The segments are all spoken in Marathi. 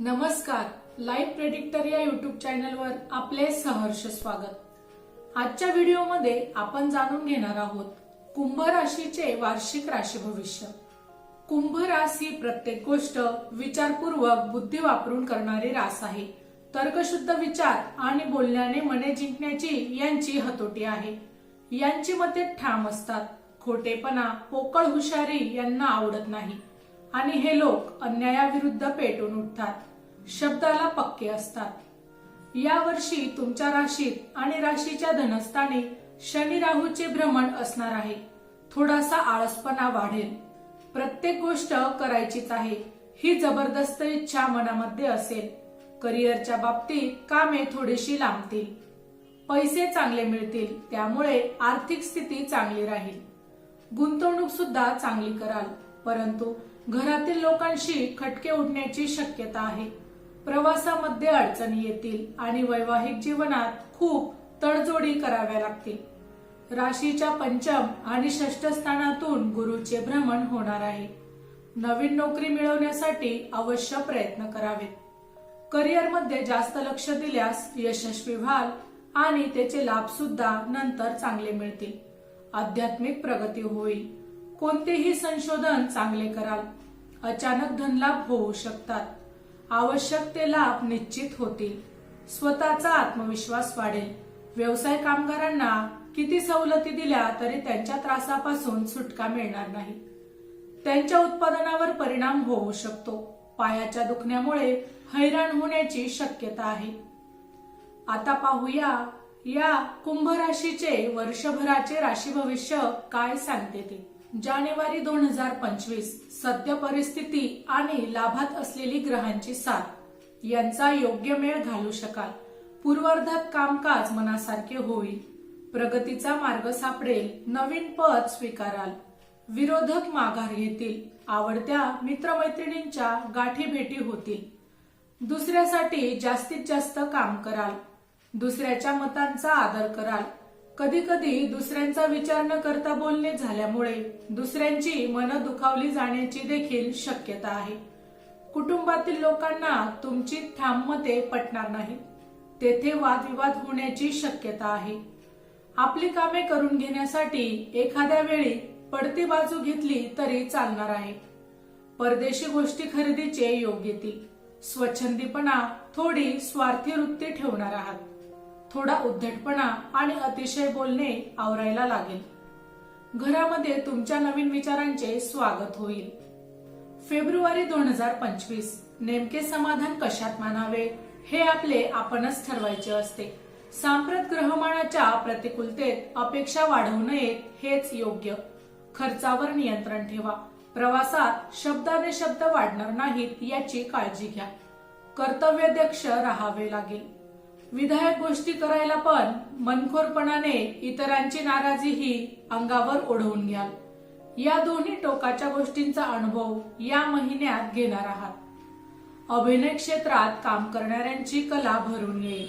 नमस्कार लाईव्ह प्रेडिक्टर या युट्यूब चॅनलवर आपले सहर्ष स्वागत. आजच्या व्हिडिओमध्ये आपण जाणून घेणार आहोत कुंभ राशीचे वार्षिक राशी भविष्य. कुंभ रास ही प्रत्येक गोष्ट विचारपूर्वक बुद्धी वापरून करणारी रास आहे. तर्कशुद्ध विचार आणि बोलण्याने मने जिंकण्याची यांची हतोटी आहे. यांची मते ठाम असतात खोटेपणा पोकळ हुशारी यांना आवडत नाही. आणि हे लोक अन्यायाविरुद्ध पेटून उठतात. शब्दाला पक्के असतात. या वर्षी तुमच्या राशीत आणि राशीच्या धनस्थानी शनी राहूचे भ्रमण असणार आहे. थोडासा आळसपणा वाढेल. प्रत्येक गोष्ट करायचीच आहे. ही जबरदस्त इच्छा मनामध्ये असेल. करिअरच्या बाबतीत कामे थोडीशी लांबतील. पैसे चांगले मिळतील त्यामुळे आर्थिक स्थिती चांगली राहील. गुंतवणूक सुद्धा चांगली कराल. परंतु घरातील लोकांशी खटके उठण्याची शक्यता आहे. प्रवासामध्ये अडचणी येतील आणि वैवाहिक जीवनात खूप तडजोडी कराव्या लागतील. राशीच्या पंचम आणि षष्ठ स्थानातून गुरुचे भ्रमण होणार आहे. नवीन नोकरी मिळवण्यासाठी अवश्य प्रयत्न करावेत. करिअरमध्ये जास्त लक्ष दिल्यास यशस्वी व्हाल आणि त्याचे लाभ सुद्धा नंतर चांगले मिळतील. आध्यात्मिक प्रगती होईल. कोणतेही संशोधन चांगले कराल. अचानक धनलाभ होऊ शकतात. आवश्यक ते लाभ निश्चित होतील. स्वतःचा आत्मविश्वास वाढेल. व्यवसाय कामगारांना किती सवलती दिल्या तरी त्यांच्या त्रासापासून सुटका मिळणार नाही. त्यांच्या उत्पादनावर परिणाम होऊ शकतो. पायाच्या दुखण्यामुळे हैराण होण्याची शक्यता आहे. आता पाहूया या कुंभ राशीचे वर्षभराचे राशी भविष्य काय सांगते ते. जानेवारी दोन हजार पंचवीस सद्य परिस्थिती आणि लाभात असलेली ग्रहांची साथ. यांचा योग्य मेळ घालू शकाल. पूर्वार्धात कामकाज मनासारखे होईल. प्रगतीचा मार्ग सापडेल. नवीन पद स्वीकाराल. विरोधक माघार घेतील. आवडत्या मित्रमैत्रिणींच्या गाठी भेटी होतील. दुसऱ्यासाठी जास्तीत जास्त काम कराल. दुसऱ्याच्या मतांचा आदर कराल. कधी कधी दुसऱ्यांचा विचार न करता बोलणे झाल्यामुळे दुसऱ्यांची मन दुखावली जाण्याची देखील शक्यता आहे. कुटुंबातील लोकांना तुमची ठाम मते पटणार नाही. तेथे वादविवाद होण्याची शक्यता आहे. आपली कामे करून घेण्यासाठी एखाद्या वेळी पडती बाजू घेतली तरी चालणार आहे. परदेशी गोष्टी खरेदीचे योग येतील स्वच्छंदीपणा थोडी स्वार्थी वृत्ती ठेवणार आहात. थोडा उद्धटपणा आणि अतिशय बोलणे आवरायला लागेल. घरामध्ये तुमच्या नवीन विचारांचे स्वागत होईल. फेब्रुवारी दोन हजार पंचवीस नेमके समाधान कशात मानावे हे आपले आपणच ठरवायचे असते. सांप्रत ग्रहमानाच्या प्रतिकूलतेत अपेक्षा वाढवू नयेत हेच योग्य. खर्चावर नियंत्रण ठेवा. प्रवासात शब्दाने शब्द वाढणार नाहीत याची काळजी घ्या. कर्तव्यदक्ष राहावे लागेल. विधायक गोष्टी करायला पण मनखोरपणाने इतरांची नाराजीही अंगावर ओढवून घ्याल. या दोन्ही टोकाच्या गोष्टींचा अनुभव या महिन्यात घेणार आहात. अभिनय क्षेत्रात काम करणाऱ्यांची कला भरून येईल.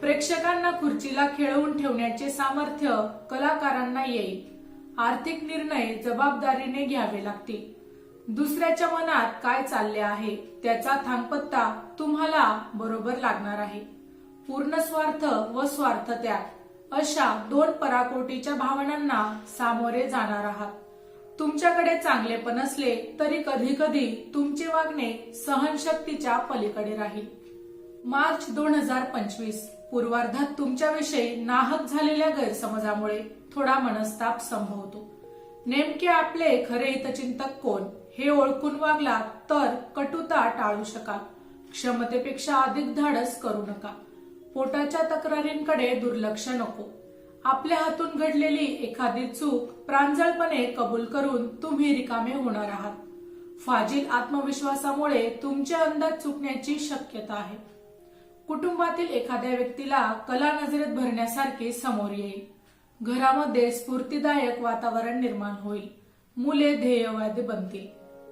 प्रेक्षकांना खुर्चीला खेळवून ठेवण्याचे सामर्थ्य कलाकारांना येईल. आर्थिक निर्णय जबाबदारीने घ्यावे लागतील. दुसऱ्याच्या मनात काय चालले आहे त्याचा थांगपत्ता तुम्हाला बरोबर लागणार आहे. पूर्ण स्वार्थ व स्वार्थ त्याग अशा दोन पराकोटीच्या भावनांना सामोरे जाणार आहात. तुमच्याकडे चांगलेपण असले तरी कधी कधी तुमचे वागणे सहनशक्तीच्या पलीकडे राहील. मार्च दोन हजार पंचवीस पूर्वार्धात तुमच्याविषयी नाहक झालेल्या गैरसमजामुळे थोडा मनस्ताप संभवतो. नेमके आपले खरे हितचिंतक कोण हे ओळखून वागला तर कटुता टाळू शकाल. क्षमतेपेक्षा अधिक धाडस करू नका. पोटाच्या तक्रारींकडे दुर्लक्ष नको. आपल्या हातून घडलेली एखादी चूक प्रांजळपणे कबूल करून तुम्ही रिकामे होणार आहात. फाजील आत्मविश्वासामुळे तुमचे अंदाज चुकण्याची शक्यता आहे. कुटुंबातील एखाद्या व्यक्तीला कला नजरेत भरण्यासारखी समोर येईल. घरामध्ये स्फूर्तीदायक वातावरण निर्माण होईल. मुले ध्येयवादी बनतील.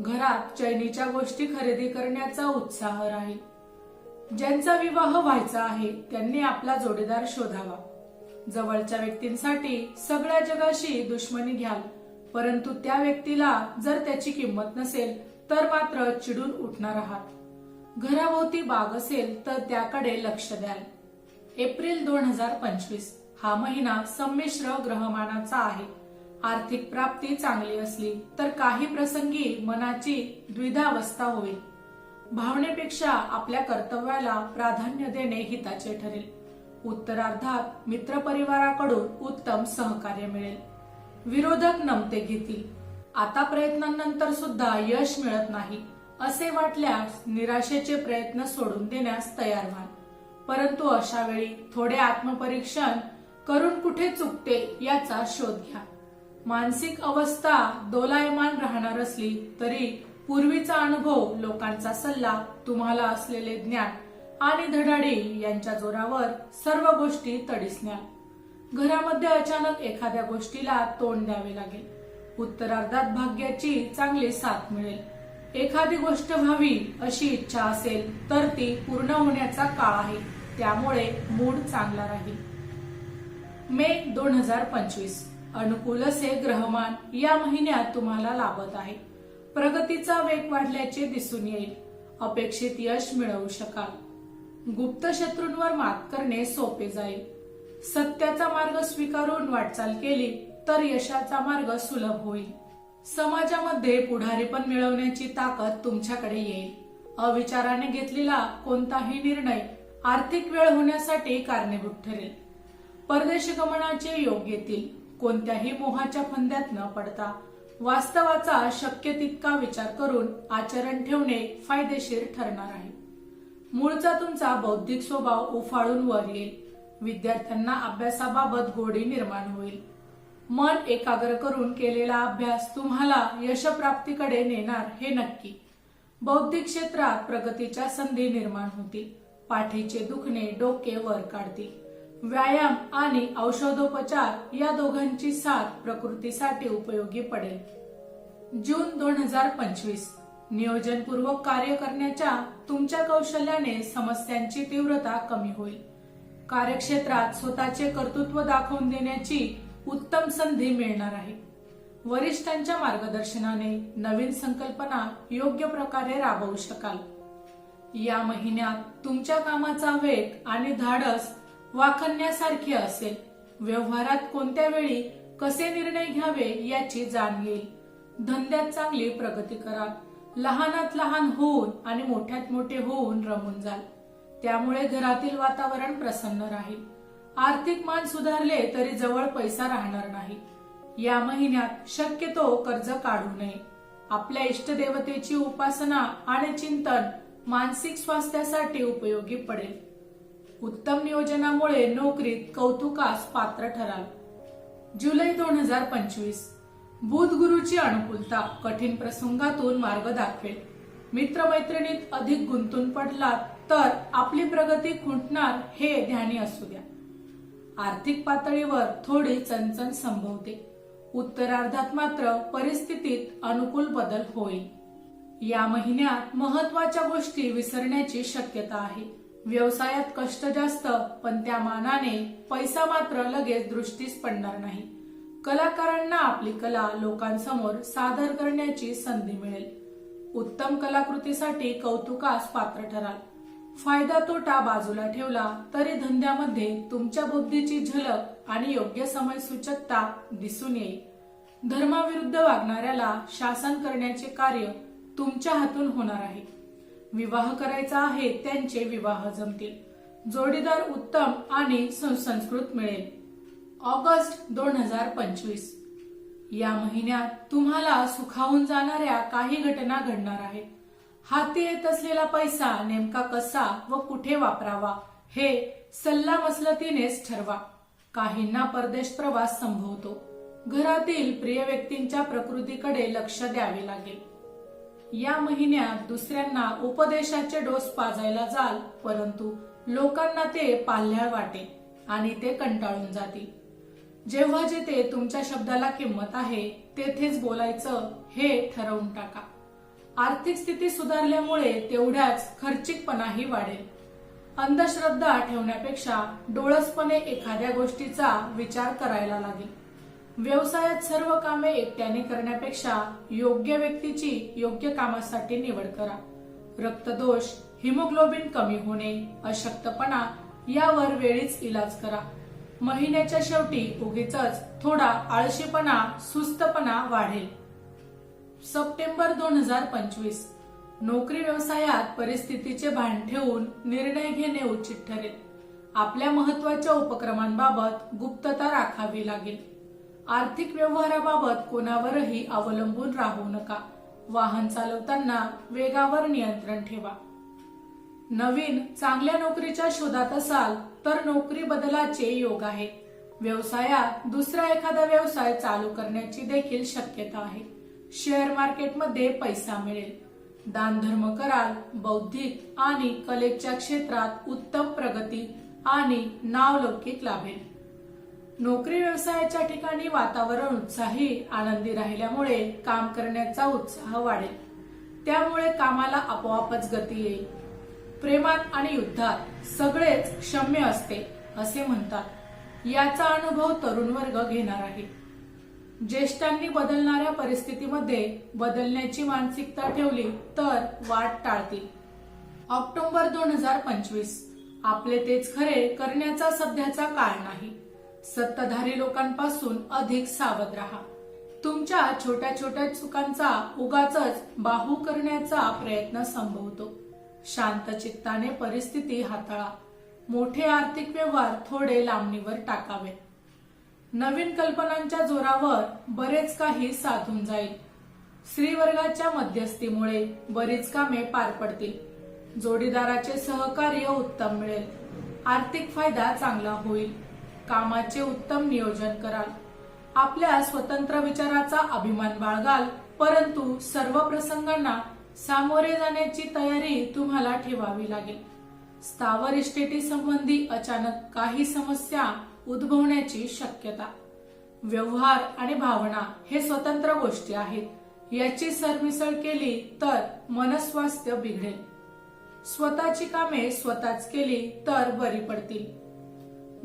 घरात चैनीच्या गोष्टी खरेदी करण्याचा उत्साह राहील. ज्यांचा विवाह व्हायचा आहे त्यांनी आपला जोडीदार शोधावा. जवळच्या व्यक्तींसाठी सगळ्या जगाशी दुश्मनी घ्याल परंतु त्या व्यक्तीला जर त्याची किंमत नसेल तर मात्र चिडून उठणार आहात. घराभोवती बाग असेल तर त्याकडे लक्ष द्याल. एप्रिल दोन हजार पंचवीस हा महिना संमिश्र ग्रहमानाचा आहे. आर्थिक प्राप्ती चांगली असली तर काही प्रसंगी मनाची द्विधावस्था होईल. भावनेपेक्षा आपल्या कर्तव्याला प्राधान्य देणे हिताचे ठरेल. उत्तरार्धात मित्रपरिवाराकडून उत्तम सहकार्य मिळेल. विरोधक नमते घेतील. आता प्रयत्नांनंतर सुद्धा यश मिळत नाही असे वाटल्यास निराशेचे प्रयत्न सोडून देण्यास तयार व्हाल. परंतु अशा वेळी थोडे आत्मपरीक्षण करून कुठे चुकते याचा शोध घ्या. मानसिक अवस्था दोलायमान राहणार असली तरी पूर्वीचा अनुभव लोकांचा सल्ला तुम्हाला असलेले ज्ञान आणि धडाडी यांच्या जोरावर सर्व गोष्टी तडीसण्या घरामध्ये अचानक एखाद्या गोष्टीला तोंड द्यावे लागेल. उत्तरार्धात भाग्याची चांगली साथ मिळेल. एखादी गोष्ट व्हावी अशी इच्छा असेल तर ती पूर्ण होण्याचा काळ आहे. त्यामुळे मूड चांगला राहील. मे दोन हजार पंचवीस. अनुकूल असे ग्रहमान या महिन्यात तुम्हाला लाभत आहे. प्रगतीचा वेग वाढल्याचे दिसून येईल. अपेक्षित यश मिळवू शकाल. गुप्त शत्रूंवर मात करणे सोपे जाईल. सत्याचा मार्ग स्वीकारून वाटचाल केली तर यशाचा मार्ग सुलभ होईल. समाजामध्ये पुढारीपण मिळवण्याची ताकद तुमच्याकडे येईल. अविचाराने घेतलेला कोणताही निर्णय आर्थिक वेळ होण्यासाठी कारणीभूत ठरेल. परदेशी गमनाचे योग येतील. कोणत्याही मोहाच्या फंद्यात न पडता वास्तवाचा शक्य तितका विचार करून आचरण ठेवणे फायदेशीर ठरणार आहे. मूळचा तुमचा बौद्धिक स्वभाव उफाळून वर येईल. विद्यार्थ्यांना अभ्यासाबाबत गोडी निर्माण होईल. मन एकाग्र करून केलेला अभ्यास तुम्हाला यशप्राप्तीकडे नेणार हे नक्की. बौद्धिक क्षेत्रात प्रगतीच्या संधी निर्माण होतील. पाठीचे दुखणे डोके वर काढतील. व्यायाम आणि औषधोपचार या दोघांची साथ प्रकृतीसाठी उपयोगी पडेल. जून दोन हजार पंचवीस. नियोजनपूर्वक कार्य करण्याच्या तुमच्या कौशल्याने समस्यांची तीव्रता कमी होईल. कार्यक्षेत्रात स्वतःचे कर्तृत्व दाखवून देण्याची उत्तम संधी मिळणार आहे. वरिष्ठांच्या मार्गदर्शनाने नवीन संकल्पना योग्य प्रकारे राबवू शकाल. या महिन्यात तुमच्या कामाचा वेग आणि धाडस वाखण्यासारखी असेल. व्यवहारात कोणत्या वेळी कसे निर्णय घ्यावे याची जाण येईल. धंद्यात चांगली प्रगती करा. लहानात लहान होऊन आणि मोठ्यात मोठे होऊन रमून जाल. त्यामुळे घरातील वातावरण प्रसन्न राहील. आर्थिक मान सुधारले तरी जवळ पैसा राहणार नाही. या महिन्यात शक्यतो कर्ज काढू नये. आपल्या इष्टदेवतेची उपासना आणि चिंतन मानसिक स्वास्थ्यासाठी उपयोगी पडेल. उत्तम नियोजनामुळे नोकरीत कौतुकास पात्र ठराल. जुलै दोन हजार पंचवीस. बुध गुरुची अनुकूलता कठीण प्रसंगातून मार्ग दाखवेल. मित्रमैत्रिणीत अधिक गुंतून पडलात तर आपली प्रगती खुंटणार हे ध्यानी असू द्या. आर्थिक पातळीवर थोडी चणचण संभवते. उत्तरार्धात मात्र परिस्थितीत अनुकूल बदल होईल. या महिन्यात महत्त्वाच्या गोष्टी विसरण्याची शक्यता आहे. व्यवसायात कष्ट जास्त पण त्या मानाने पैसा मात्र लगेच दृष्टीस पडणार नाही. कलाकारांना आपली कला लोकांसमोर सादर करण्याची संधी मिळेल. उत्तम कलाकृतीसाठी कौतुकास पात्र ठराल. फायदा तोटा बाजूला ठेवला तरी धंद्यामध्ये तुमच्या बुद्धीची झलक आणि योग्य समय सूचकता दिसून येईल. धर्माविरुद्ध वागणाऱ्याला शासन करण्याचे कार्य तुमच्या हातून होणार आहे. विवाह करायचा आहे त्यांचे विवाह जमतील. जोडीदार उत्तम आणि सुसंस्कृत मिळेल. ऑगस्ट दोन हजार पंचवीस. या महिन्यात तुम्हाला सुखावून जाणाऱ्या काही घटना घडणार आहेत. हाती येत असलेला पैसा नेमका कसा व कुठे वापरावा हे सल्ला मसलतीनेच ठरवा. काहींना परदेश प्रवास संभवतो. घरातील प्रिय व्यक्तींच्या प्रकृतीकडे लक्ष द्यावे लागेल. या महिन्यात दुसऱ्यांना उपदेशाचे डोस पाजायला जाल परंतु लोकांना ते पाल्ह्या वाटेल आणि ते कंटाळून जातील. जेव्हा जेथे तुमच्या शब्दाला किंमत आहे तेथेच बोलायचं हे ठरवून टाका. आर्थिक स्थिती सुधारल्यामुळे तेवढ्याच खर्चिकपणाही वाढेल. अंधश्रद्धा ठेवण्यापेक्षा डोळसपणे एखाद्या गोष्टीचा विचार करायला लागेल. व्यवसायात सर्व कामे एकट्याने करण्यापेक्षा योग्य व्यक्तीची योग्य कामासाठी निवड करा. रक्तदोष हिमोग्लोबिन कमी होणे अशक्तपणा यावर वेळीच इलाज करा. महिन्याच्या शेवटी उगीच थोडा आळशीपणा सुस्तपणा वाढेल. सप्टेंबर दोन हजार पंचवीस. नोकरी व्यवसायात परिस्थितीचे भान ठेवून निर्णय घेणे उचित ठरेल. आपल्या महत्त्वाच्या उपक्रमांबाबत गुप्तता राखावी लागेल. आर्थिक व्यवहाराबाबत कोणावरही अवलंबून राहू नका. वाहन चालवताना वेगावर नियंत्रण ठेवा. नवीन चांगल्या नोकरीच्या शोधात असाल तर नोकरी बदलाचे योग आहे. व्यवसायात दुसरा एखादा व्यवसाय चालू करण्याची देखील शक्यता आहे. शेअर मार्केटमध्ये पैसा मिळेल. दानधर्म कराल बौद्धिक आणि कलेच्या क्षेत्रात उत्तम प्रगती आणि नावलौकिक लाभेल. नोकरी व्यवसायाच्या ठिकाणी वातावरण उत्साही आनंदी राहिल्यामुळे काम करण्याचा उत्साह वाढेल. त्यामुळे कामाला आपोआपच गती येईल. प्रेमात आणि युद्धात सगळेच क्षम्य असते असे म्हणतात. याचा अनुभव तरुण वर्ग घेणार आहे. ज्येष्ठांनी बदलणाऱ्या परिस्थितीमध्ये बदलण्याची मानसिकता ठेवली तर वाट टाळतील. ऑक्टोबर दोन हजार पंचवीस. आपले तेच खरे करण्याचा सध्याचा काळ नाही. सत्ताधारी लोकांपासून अधिक सावध राहा. तुमच्या छोट्या छोट्या चुकांचा उगाच बाहू करण्याचा प्रयत्न संभवतो. शांत चित्ताने परिस्थिती हाताळा. मोठे आर्थिक व्यवहार थोडे लांबणीवर टाकावे. नवीन कल्पनांच्या जोरावर बरेच काही साधून जाईल. स्त्रीवर्गाच्या मध्यस्थीमुळे बरीच कामे पार पडतील. जोडीदाराचे सहकार्य उत्तम मिळेल. आर्थिक फायदा चांगला होईल. कामाचे उत्तम नियोजन कराल. आपल्या स्वतंत्र विचाराचा अभिमान बाळगाल परंतु सर्व प्रसंगांना सामोरे जाण्याची तयारी तुम्हाला ठेवावी लागेल. स्थावर इस्टेटी संबंधी अचानक काही समस्या उद्भवण्याची शक्यता. व्यवहार आणि भावना हे स्वतंत्र गोष्टी आहेत. याची सरमिसळ केली तर मनस्वास्थ्य बिघडेल. स्वतःची कामे स्वतःच केली तर बरी पडतील.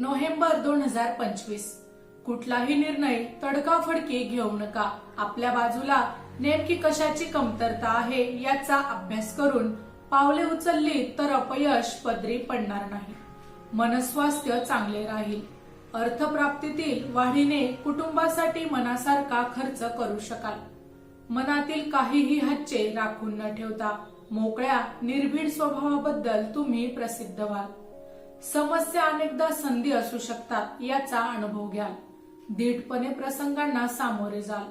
नोव्हेंबर दोन हजार पंचवीस. कुठलाही निर्णय तडकाफडकी घेऊ नका. आपल्या बाजूला नेमकी कशाची कमतरता आहे याचा अभ्यास करून पावले उचलली तर अपयश पदरी पडणार नाही. मनस्वास्थ्य चांगले राहील. अर्थप्राप्तीतील वाढीने कुटुंबासाठी मनासारखा खर्च करू शकाल. मनातील काहीही हच्चे राखून न ठेवता मोकळ्या निर्भीड स्वभावाबद्दल तुम्ही प्रसिद्ध व्हाल. समस्या अनेकदा संधी असू शकतात याचा अनुभव घ्याल. दीटपणे प्रसंगांना सामोरे जाल.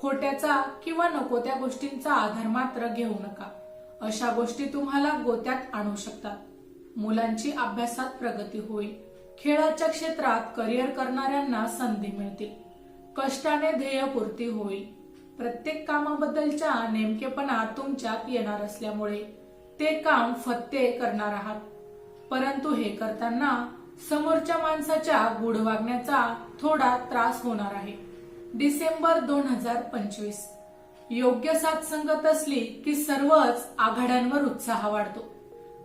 खोट्याचा किंवा नको त्या गोष्टींचा आधार मात्र घेऊ नका. अशा गोष्टी तुम्हाला गोत्यात आणू शकतात. मुलांची अभ्यासात प्रगती होईल. खेळाच्या क्षेत्रात करिअर करणाऱ्यांना संधी मिळतील. कष्टाने ध्येयपूर्ती होईल. प्रत्येक कामाबद्दलच्या नेमकेपणा तुमच्यात येणार असल्यामुळे ते काम फत्ते करणार आहात. परंतु हे करताना समोरच्या माणसाच्या गुढ वागण्याचा थोडा त्रास होणार आहे. डिसेंबर दोन हजार पंचवीस. योग्य साथ संगत असली की सर्वच आघाड्यांवर उत्साह वाढतो.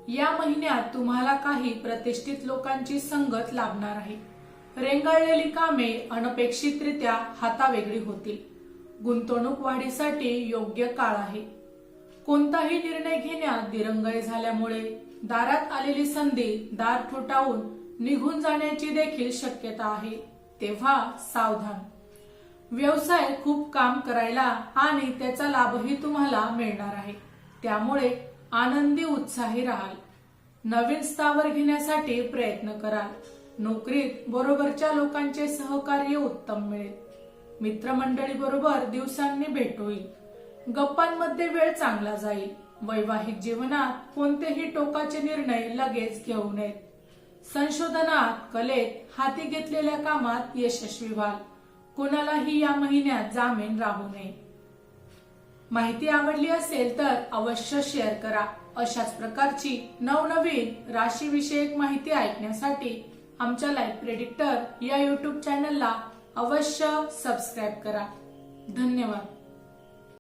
या महिन्यात तुम्हाला काही प्रतिष्ठित लोकांची संगत लाभणार आहे. रेंगाळलेली कामे अनपेक्षितरित्या हातावेगळी होतील. गुंतवणूक वाढीसाठी योग्य काळ आहे. कोणताही निर्णय घेण्यात दिरंगाई झाल्यामुळे दारात आलेली संधी दार ठोठावून निघून जाण्याची देखील शक्यता आहे. तेव्हा सावधान. व्यवसाय खूप काम करायला आणि त्याचा लाभही तुम्हाला मिळणार आहे. त्यामुळे आनंदी उत्साही राहाल. नवीन स्थावर घेण्यासाठी प्रयत्न कराल. नोकरीत बरोबरच्या लोकांचे सहकार्य उत्तम मिळेल. मित्रमंडळी बरोबर दिवसांनी भेट होईल. गप्पांमध्ये वेळ चांगला जाईल. वैवाहिक जीवनात कोणतेही टोकाचे निर्णय लगेच घेऊ नयेत. संशोधनात कलेत हाती घेतलेल्या कामात यशस्वी व्हाल. कोणालाही या महिन्यात जामीन राहू नये. माहिती आवडली असेल तर अवश्य शेअर करा. अशाच प्रकारची नवनवीन राशीविषयक माहिती ऐकण्यासाठी आमच्या लाईफ प्रेडिक्टर या युट्यूब चॅनलला अवश्य सबस्क्राईब करा. धन्यवाद.